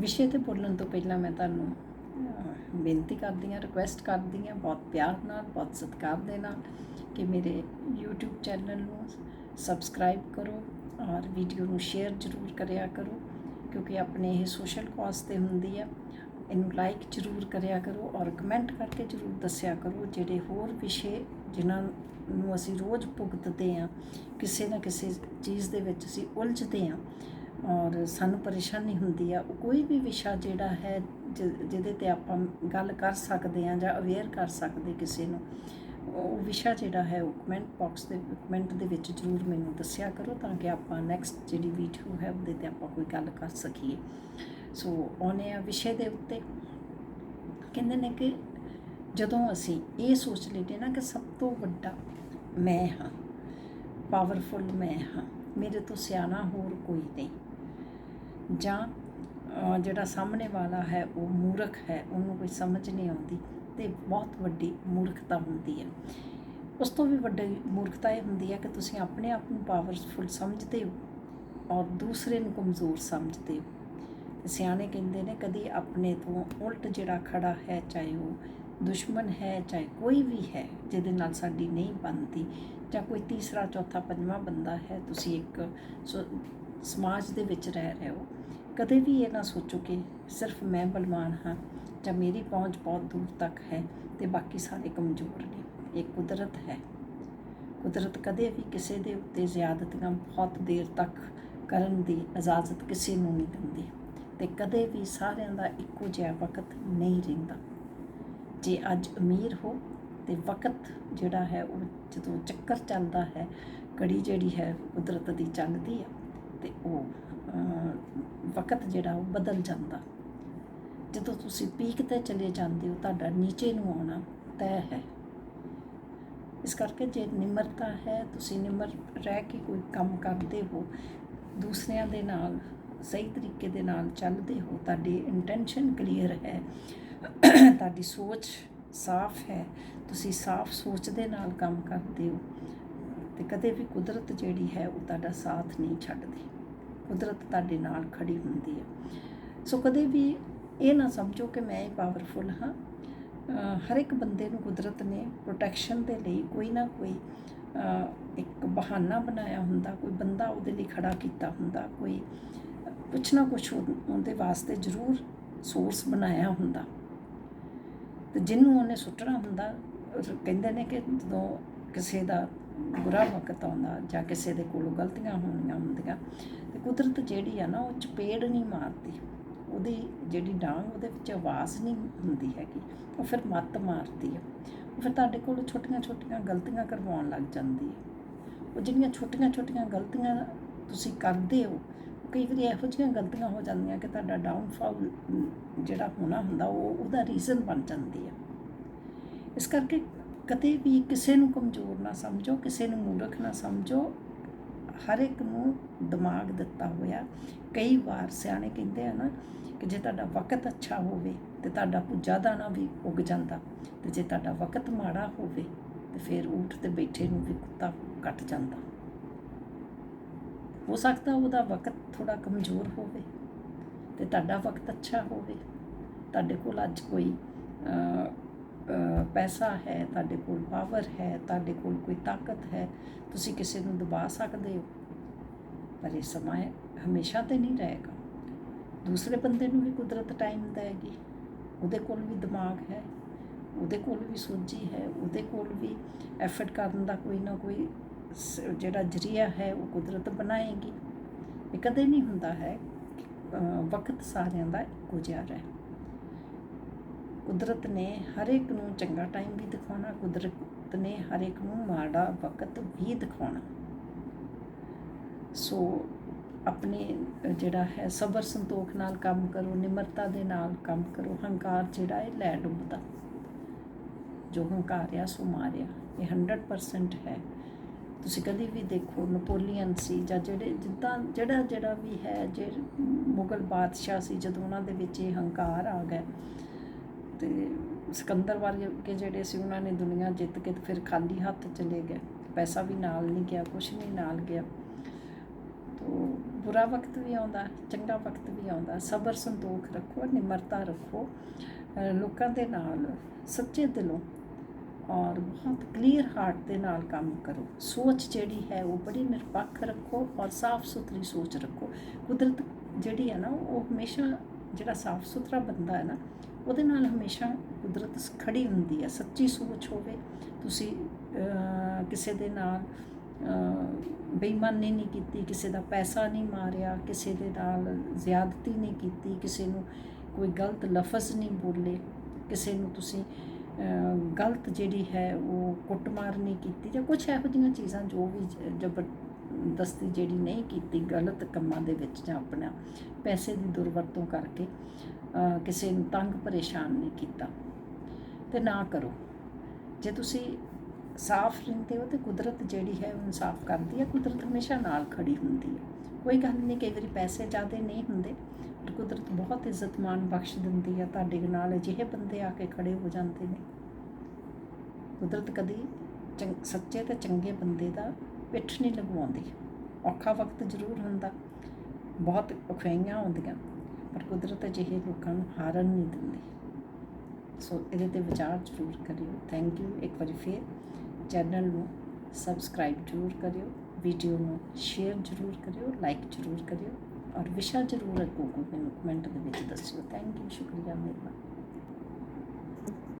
ਵਿਸ਼ੇ ਤੇ ਬੋਲਣ ਤੋਂ ਪਹਿਲਾਂ ਮੈਂ ਤੁਹਾਨੂੰ ਬੇਨਤੀ ਕਰਦੀ ਹਾਂ ਰਿਕੁਐਸਟ ਕਰਦੀ ਹਾਂ ਬਹੁਤ ਪਿਆਰ ਨਾਲ, ਬਹੁਤ ਸਤਿਕਾਰ ਦੇ ਨਾਲ ਕਿ ਮੇਰੇ YouTube ਚੈਨਲ ਨੂੰ ਸਬਸਕ੍ਰਾਈਬ ਕਰੋ ਔਰ ਵੀਡੀਓ ਨੂੰ ਸ਼ੇਅਰ ਜ਼ਰੂਰ ਕਰਿਆ ਕਰੋ ਕਿਉਂਕਿ ਆਪਣੇ ਇਹ ਸੋਸ਼ਲ ਕਾਜ਼ ਤੇ ਹੁੰਦੀ ਹੈ। ਇਹਨੂੰ ਲਾਈਕ ਜ਼ਰੂਰ ਕਰਿਆ ਕਰੋ ਔਰ ਕਮੈਂਟ ਕਰਕੇ ਜ਼ਰੂਰ ਦੱਸਿਆ ਕਰੋ ਜਿਹੜੇ ਹੋਰ ਵਿਸ਼ੇ ਜਿਨ੍ਹਾਂ ਨੂੰ ਅਸੀਂ ਰੋਜ਼ ਭੁਗਤਦੇ ਆ ਕਿਸੇ ਨਾ ਕਿਸੇ ਚੀਜ਼ ਦੇ ਵਿੱਚ ਅਸੀਂ ਉਲਝਦੇ ਆ ਔਰ ਸਾਨੂੰ ਪਰੇਸ਼ਾਨੀ ਹੁੰਦੀ ਆ, ਉਹ ਕੋਈ ਵੀ ਵਿਸ਼ਾ ਜਿਹੜਾ ਹੈ, ਜਿ- ਜਿਹਦੇ ਤੇ ਆਪਾਂ ਗੱਲ ਕਰ ਸਕਦੇ ਆ ਜਾਂ ਅਵੇਅਰ ਕਰ ਸਕਦੇ ਕਿਸੇ ਨੂੰ, ਉਹ ਵਿਸ਼ਾ ਜਿਹੜਾ ਹੈ, ਉਹ ਕਮੈਂਟ ਬਾਕਸ ਦੇ ਕਮੈਂਟ ਦੇ ਵਿੱਚ ਜ਼ਰੂਰ ਮੈਨੂੰ ਦੱਸਿਆ ਕਰੋ ਤਾਂ ਕਿ ਆਪਾਂ ਨੈਕਸਟ ਜਿਹੜੀ ਵੀਡੀਓ ਹੈ, ਉਹਦੇ ਤੇ ਆਪਾਂ ਕੋਈ ਗੱਲ ਕਰ ਸਕੀਏ। ਸੋ ਆਉਣੇ ਆ ਵਿਸ਼ੇ ਦੇ ਉੱਤੇ। ਕਹਿੰਦੇ ਨੇ ਕਿ ਜਦੋਂ ਅਸੀਂ ਇਹ ਸੋਚ ਲਈਏ ਨਾ ਕਿ ਸਭ ਤੋਂ ਵੱਡਾ ਮੈਂ ਹਾਂ ਪਾਵਰਫੁਲ ਮੈਂ ਹਾਂ, ਮੇਰੇ ਤੋਂ ਸਿਆਣਾ ਹੋਰ ਕੋਈ ਨਹੀਂ। ਜਾਂ ਜਿਹੜਾ ਸਾਹਮਣੇ ਵਾਲਾ ਹੈ, ਉਹ ਮੂਰਖ ਹੈ, ਉਹਨੂੰ ਕੋਈ ਸਮਝ ਨਹੀਂ ਆਉਂਦੀ ਤੇ ਬਹੁਤ ਵੱਡੀ ਮੂਰਖਤਾ ਹੁੰਦੀ ਹੈ। ਉਸ ਤੋਂ ਵੀ ਵੱਡੀ ਮੂਰਖਤਾ ਇਹ ਹੁੰਦੀ ਹੈ ਕਿ ਤੁਸੀਂ ਆਪਣੇ ਆਪ ਨੂੰ ਪਾਵਰਫੁਲ ਸਮਝਦੇ ਹੋ ਔਰ ਦੂਸਰੇ ਨੂੰ ਕਮਜ਼ੋਰ ਸਮਝਦੇ ਹੋ। ਸਿਆਣੇ ਕਹਿੰਦੇ ਨੇ, ਕਦੀ ਆਪਣੇ ਤੋਂ ਉਲਟ ਜਿਹੜਾ ਖੜਾ ਹੈ, ਚਾਹੇ ਉਹ ਦੁਸ਼ਮਣ ਹੈ, ਚਾਹੇ ਕੋਈ ਵੀ ਹੈ, ਜਿਹਦੇ ਨਾਲ ਸਾਡੀ ਨਹੀਂ ਬਣਦੀ ਜਾਂ ਕੋਈ ਤੀਸਰਾ, ਚੌਥਾ, ਪੰਜਵਾਂ ਬੰਦਾ ਹੈ, ਤੁਸੀਂ ਇੱਕ ਸੋ- ਸਮਾਜ ਦੇ ਵਿੱਚ ਰਹਿ ਰਹੇ ਹੋ ਕਦੇ ਵੀ ਇਹ ਨਾ ਸੋਚੋ ਕਿ ਸਿਰਫ ਮੈਂ ਬਲਵਾਨ ਹਾਂ ਜਾਂ ਮੇਰੀ ਪਹੁੰਚ ਬਹੁਤ ਦੂਰ ਤੱਕ ਹੈ ਤੇ ਬਾਕੀ ਸਾਰੇ ਕਮਜ਼ੋਰ ਨੇ। ਇਹ ਕੁਦਰਤ ਹੈ। ਕੁਦਰਤ ਕਦੇ ਵੀ ਕਿਸੇ ਦੇ ਉੱਤੇ ਜ਼ਿਆਦਤੀਆਂ ਬਹੁਤ ਦੇਰ ਤੱਕ ਕਰਨ ਦੀ ਇਜਾਜ਼ਤ ਕਿਸੇ ਨੂੰ ਨਹੀਂ ਦਿੰਦੀ ਤੇ ਕਦੇ ਵੀ ਸਾਰਿਆਂ ਦਾ ਇੱਕੋ ਜਿਹਾ ਵਕਤ ਨਹੀਂ ਰਹਿੰਦਾ। ਜੇ ਅੱਜ ਅਮੀਰ ਹੋ ਤੇ ਵਕਤ ਜਿਹੜਾ ਹੈ ਉਹ ਜਦੋਂ ਚੱਕਰ ਚੱਲਦਾ ਹੈ ਕੜੀ ਜਿਹੜੀ ਹੈ ਕੁਦਰਤ ਦੀ ਚੰਗਦੀ ਆ ਤੇ ਉਹ ਵਕਤ ਜਿਹੜਾ ਉਹ ਬਦਲ ਜਾਂਦਾ। ਜਦੋਂ ਤੁਸੀਂ ਪੀਕ ਤੇ ਚਲੇ ਜਾਂਦੇ ਹੋ, ਤੁਹਾਡਾ ਨੀਚੇ ਨੂੰ ਆਉਣਾ ਤੈਅ ਹੈ। ਇਸ ਕਰਕੇ ਜੇ ਨਿਮਰਤਾ ਹੈ, ਤੁਸੀਂ ਨਿਮਰ ਰਹਿ ਕੇ ਕੋਈ ਕੰਮ ਕਰਦੇ ਹੋ, ਦੂਸਰਿਆਂ ਦੇ ਨਾਲ, ਸਹੀ ਤਰੀਕੇ ਦੇ ਨਾਲ ਚੱਲਦੇ ਹੋ, ਤੁਹਾਡੀ ਇੰਟੈਂਸ਼ਨ ਕਲੀਅਰ ਹੈ, ਤੁਹਾਡੀ ਸੋਚ ਸਾਫ਼ ਹੈ, ਤੁਸੀਂ ਸਾਫ਼ ਸੋਚ ਦੇ ਨਾਲ ਕੰਮ ਕਰਦੇ ਹੋ, ਤੇ ਕਦੇ ਵੀ ਕੁਦਰਤ ਜਿਹੜੀ ਹੈ, ਉਹ ਤੁਹਾਡਾ ਸਾਥ ਨਹੀਂ ਛੱਡਦੀ। ਕੁਦਰਤ ਤੁਹਾਡੇ ਨਾਲ ਖੜੀ ਹੁੰਦੀ ਹੈ। ਸੋ ਕਦੇ ਵੀ ਇਹ ਨਾ ਸਮਝੋ ਕਿ ਮੈਂ ਹੀ ਪਾਵਰਫੁਲ ਹਾਂ। ਹਰ ਇੱਕ ਬੰਦੇ ਨੂੰ ਕੁਦਰਤ ਨੇ ਪ੍ਰੋਟੈਕਸ਼ਨ ਦੇ ਲਈ ਕੋਈ ਨਾ ਕੋਈ ਇੱਕ ਬਹਾਨਾ ਬਣਾਇਆ ਹੁੰਦਾ, ਕੋਈ ਬੰਦਾ ਉਹਦੇ ਲਈ ਖੜਾ ਕੀਤਾ ਹੁੰਦਾ, ਕੋਈ ਕੁਛ ਨਾ ਕੁਛ ਉਹ- ਉਹਦੇ ਵਾਸਤੇ ਜ਼ਰੂਰ ਸੋਰਸ ਬਣਾਇਆ ਹੁੰਦਾ। ਤੇ ਜਿਹਨੂੰ ਉਹਨੇ ਸੁੱਟਣਾ ਹੁੰਦਾ ਕਹਿੰਦੇ ਨੇ ਕਿ ਜਦੋਂ ਕਿਸੇ ਦਾ ਬੁਰਾ ਵਕਤ ਆਉਂਦਾ, ਜਾਂ ਕਿਸੇ ਦੇ ਕੋਲੋਂ ਗਲਤੀਆਂ ਹੋਣੀਆਂ ਹੁੰਦੀਆਂ। ਤੇ ਕੁਦਰਤ ਜਿਹੜੀ ਆ ਨਾ, ਉਹ ਚਪੇੜ ਨਹੀਂ ਮਾਰਦੀ। ਉਹਦੀ ਜਿਹੜੀ ਡਾਂਗ, ਉਹਦੇ ਵਿੱਚ ਆਵਾਜ਼ ਨਹੀਂ ਹੁੰਦੀ ਹੈਗੀ। ਉਹ ਫਿਰ ਮੱਤ ਮਾਰਦੀ ਹੈ ਉਹ ਫਿਰ ਤੁਹਾਡੇ ਕੋਲੋਂ ਛੋਟੀਆਂ ਛੋਟੀਆਂ ਗਲਤੀਆਂ ਕਰਵਾਉਣ ਲੱਗ ਜਾਂਦੀ ਹੈ ਉਹ ਜਿਹੜੀਆਂ ਛੋਟੀਆਂ ਛੋਟੀਆਂ ਗਲਤੀਆਂ ਤੁਸੀਂ ਕਰਦੇ ਹੋ ਕਈ ਵਾਰੀ ਇਹੋ ਜਿਹੀਆਂ ਗਲਤੀਆਂ ਹੋ ਜਾਂਦੀਆਂ ਕਿ ਤੁਹਾਡਾ ਡਾਊਨਫਾਲ ਜਿਹੜਾ ਹੋਣਾ ਹੁੰਦਾ, ਉਹ ਉਹਦਾ ਰੀਜ਼ਨ ਬਣ ਜਾਂਦੀ ਹੈ ਇਸ ਕਰਕੇ ਕਦੇ ਵੀ ਕਿਸੇ ਨੂੰ ਕਮਜ਼ੋਰ ਨਾ ਸਮਝੋ, ਕਿਸੇ ਨੂੰ ਮੂਰਖ ਨਾ ਸਮਝੋ, ਹਰ ਇੱਕ ਨੂੰ ਦਿਮਾਗ ਦਿੱਤਾ ਹੋਇਆ। ਕਈ ਵਾਰ ਸਿਆਣੇ ਕਹਿੰਦੇ ਆ ਨਾ ਕਿ ਜੇ ਤੁਹਾਡਾ ਵਕਤ ਅੱਛਾ ਹੋਵੇ ਤੇ ਤੁਹਾਡਾ ਪੁੱਜਾ ਦਾਣਾ ਵੀ ਉੱਗ ਜਾਂਦਾ ਤੇ ਜੇ ਤੁਹਾਡਾ ਵਕਤ ਮਾੜਾ ਹੋਵੇ ਤੇ ਫਿਰ ਊਠ ਤੇ ਬੈਠੇ ਨੂੰ ਵੀ ਕੁੱਤਾ ਕੱਟ ਜਾਂਦਾ। ਹੋ ਸਕਦਾ ਉਹਦਾ ਵਕਤ ਥੋੜਾ ਕਮਜ਼ੋਰ ਹੋਵੇ ਤੇ ਤੁਹਾਡਾ ਵਕਤ ਅੱਛਾ ਹੋਵੇ। ਤੁਹਾਡੇ ਕੋਲ ਅੱਜ ਕੋਈ ਪੈਸਾ ਹੈ, ਤੁਹਾਡੇ ਕੋਲ ਪਾਵਰ ਹੈ, ਤੁਹਾਡੇ ਕੋਲ ਕੋਈ ਤਾਕਤ ਹੈ, ਤੁਸੀਂ ਕਿਸੇ ਨੂੰ ਦਬਾ ਸਕਦੇ ਹੋ? ਪਰ ਇਹ ਸਮਾਂ ਹਮੇਸ਼ਾ ਤੇ ਨਹੀਂ ਰਹੇਗਾ। ਦੂਸਰੇ ਬੰਦੇ ਨੂੰ ਵੀ ਕੁਦਰਤ ਟਾਈਮ ਦੇਗੀ। ਉਹਦੇ ਕੋਲ ਵੀ ਦਿਮਾਗ ਹੈ, ਉਹਦੇ ਕੋਲ ਵੀ ਸੋਝੀ ਹੈ, ਉਹਦੇ ਕੋਲ ਵੀ ਐਫਰਟ ਕਰਨ ਦਾ ਕੋਈ ਨਾ ਕੋਈ ਸ- ਜਿਹੜਾ ਜਰੀਆ ਹੈ, ਉਹ ਕੁਦਰਤ ਬਣਾਏਗੀ। ਇਹ ਕਦੇ ਨਹੀਂ ਹੁੰਦਾ ਹੈ ਵਕਤ ਸਾਰਿਆਂ ਦਾ ਇੱਕੋ ਜਿਹਾ ਰਹੇ। ਕੁਦਰਤ ਨੇ ਹਰ ਇੱਕ ਨੂੰ ਚੰਗਾ ਟਾਈਮ ਵੀ ਦਿਖਾਉਣਾ, ਕੁਦਰਤ ਨੇ ਹਰ ਇੱਕ ਨੂੰ ਮਾੜਾ ਵਕਤ ਵੀ ਦਿਖਾਉਣਾ। ਸੋ ਆਪਣੇ ਜਿਹੜਾ ਹੈ, ਸਬਰ ਸੰਤੋਖ ਨਾਲ ਕੰਮ ਕਰੋ, ਨਿਮਰਤਾ ਦੇ ਨਾਲ ਕੰਮ ਕਰੋ, ਹੰਕਾਰ ਜਿਹੜਾ ਹੈ, ਲੈ ਡੁੱਬਦਾ। ਜੋ ਹੰਕਾਰਿਆ ਸੋ ਮਾਰਿਆ। ਇਹ 100% ਹੈ। ਤੁਸੀਂ ਕਦੀ ਵੀ ਦੇਖੋ, ਨਪੋਲੀਅਨ ਸੀ ਜਾਂ ਜਿਹੜੇ, ਜਿੱਦਾਂ ਜਿਹੜਾ ਜਿਹੜਾ ਵੀ ਹੈ, ਜੇ ਮੁਗਲ ਬਾਦਸ਼ਾਹ ਸੀ, ਜਦੋਂ ਉਹਨਾਂ ਦੇ ਵਿੱਚ ਇਹ ਹੰਕਾਰ ਆ ਗਿਆ ਤੇ ਸਿਕੰਦਰ ਵਰਗੇ ਜਿਹੜੇ ਸੀ, ਉਹਨਾਂ ਨੇ ਦੁਨੀਆ ਜਿੱਤ ਕੇ ਤੇ ਫਿਰ ਖਾਲੀ ਹੱਥ ਚਲੇ ਗਏ। ਪੈਸਾ ਵੀ ਨਾਲ ਨਹੀਂ ਗਿਆ ਕੁਝ ਨਹੀਂ ਨਾਲ ਗਿਆ। ਤੋ ਬੁਰਾ ਵਕਤ ਵੀ ਆਉਂਦਾ, ਚੰਗਾ ਵਕਤ ਵੀ ਆਉਂਦਾ। ਸਬਰ ਸੰਤੋਖ ਰੱਖੋ, ਨਿਮਰਤਾ ਰੱਖੋ ਲੋਕਾਂ ਦੇ ਨਾਲ, ਸੱਚੇ ਦਿਲੋਂ ਔਰ ਬਹੁਤ ਕਲੀਅਰ ਹਾਰਟ ਦੇ ਨਾਲ ਕੰਮ ਕਰੋ। ਸੋਚ ਜਿਹੜੀ ਹੈ, ਉਹ ਬੜੀ ਨਿਰਪੱਖ ਰੱਖੋ ਔਰ ਸਾਫ਼ ਸੁਥਰੀ ਸੋਚ ਰੱਖੋ। ਕੁਦਰਤ ਜਿਹੜੀ ਹੈ ਨਾ, ਉਹ ਹਮੇਸ਼ਾ ਜਿਹੜਾ ਸਾਫ਼ ਸੁਥਰਾ ਬੰਦਾ ਹੈ ਨਾ ਉਹਦੇ ਨਾਲ ਹਮੇਸ਼ਾ ਕੁਦਰਤ ਸ- ਖੜੀ ਹੁੰਦੀ ਹੈ, ਸੱਚੀ ਸੋਚ ਹੋਵੇ, ਤੁਸੀਂ ਕਿਸੇ ਦੇ ਨਾਲ ਬੇਈਮਾਨੀ ਨਹੀਂ ਕੀਤੀ, ਕਿਸੇ ਦਾ ਪੈਸਾ ਨਹੀਂ ਮਾਰਿਆ, ਕਿਸੇ ਦੇ ਨਾਲ ਜ਼ਿਆਦਤੀ ਨਹੀਂ ਕੀਤੀ, ਕਿਸੇ ਨੂੰ ਕੋਈ ਗਲਤ ਲਫ਼ਜ਼ ਨਹੀਂ ਬੋਲੇ, ਕਿਸੇ ਨੂੰ ਤੁਸੀਂ ਗਲਤ ਜਿਹੜੀ ਹੈ ਉਹ ਕੁੱਟਮਾਰ ਨਹੀਂ ਕੀਤੀ ਜਾਂ ਕੁਝ ਇਹੋ ਜਿਹੀਆਂ ਚੀਜ਼ਾਂ ਜੋ ਵੀ ਜਬਰ ਦਸਤੀ ਜਿਹੜੀ ਨਹੀਂ ਕੀਤੀ, ਗਲਤ ਕੰਮਾਂ ਦੇ ਵਿੱਚ ਜਾਂ ਆਪਣਾ ਪੈਸੇ ਦੀ ਦੁਰਵਰਤੋਂ ਕਰਕੇ ਕਿਸੇ ਨੂੰ ਤੰਗ ਪਰੇਸ਼ਾਨ ਨਹੀਂ ਕੀਤਾ। ਤੇ ਨਾ ਕਰੋ। ਜੇ ਤੁਸੀਂ ਸਾਫ਼ ਰਹਿੰਦੇ ਹੋ ਤੇ ਕੁਦਰਤ ਜਿਹੜੀ ਹੈ ਉਹ ਇਨਸਾਫ ਕਰਦੀ ਹੈ। ਕੁਦਰਤ ਹਮੇਸ਼ਾ ਨਾਲ ਖੜੀ ਹੁੰਦੀ ਹੈ। ਕੋਈ ਗੱਲ ਨਹੀਂ, ਕਈ ਵਾਰੀ ਪੈਸੇ ਜ਼ਿਆਦੇ ਨਹੀਂ ਹੁੰਦੇ, ਪਰ ਕੁਦਰਤ ਬਹੁਤ ਇੱਜ਼ਤਮਾਨ ਬਖਸ਼ ਦਿੰਦੀ ਹੈ। ਤੁਹਾਡੇ ਨਾਲ ਅਜਿਹੇ ਬੰਦੇ ਆ ਕੇ ਖੜੇ ਹੋ ਜਾਂਦੇ ਨੇ। ਕੁਦਰਤ ਕਦੀ ਚੰਗ ਸੱਚੇ ਤੇ ਚੰਗੇ ਬੰਦੇ ਦਾ ਪਿੱਠ ਨਹੀਂ ਲਗਵਾਉਂਦੀ। ਔਖਾ ਵਕਤ ਜ਼ਰੂਰ ਹੁੰਦਾ। ਬਹੁਤ ਔਖਾਈਆਂ ਹੁੰਦੀਆਂ, ਪਰ ਕੁਦਰਤ ਅਜਿਹੇ ਲੋਕਾਂ ਨੂੰ ਹਾਰਨ ਨਹੀਂ ਦਿੰਦੀ। ਸੋ ਇਹਦੇ ਤੇ ਵਿਚਾਰ ਜ਼ਰੂਰ ਕਰਿਓ। ਥੈਂਕ ਯੂ ਇੱਕ ਵਾਰੀ ਫੇਰ ਚੈਨਲ ਨੂੰ ਸਬਸਕ੍ਰਾਈਬ ਜ਼ਰੂਰ ਕਰਿਓ। ਵੀਡੀਓ ਨੂੰ ਸ਼ੇਅਰ ਜ਼ਰੂਰ ਕਰਿਓ। ਲਾਈਕ ਜ਼ਰੂਰ ਕਰਿਓ। ਔਰ ਵਿਸ਼ਾ ਜ਼ਰੂਰ ਅੱਗੋਂ ਕੋਈ ਮੈਨੂੰ ਕਮੈਂਟ ਦੇ ਵਿੱਚ ਦੱਸਿਓ। ਥੈਂਕ ਯੂ ਸ਼ੁਕਰੀਆ। ਮਿਹਰਬਾਨੀ।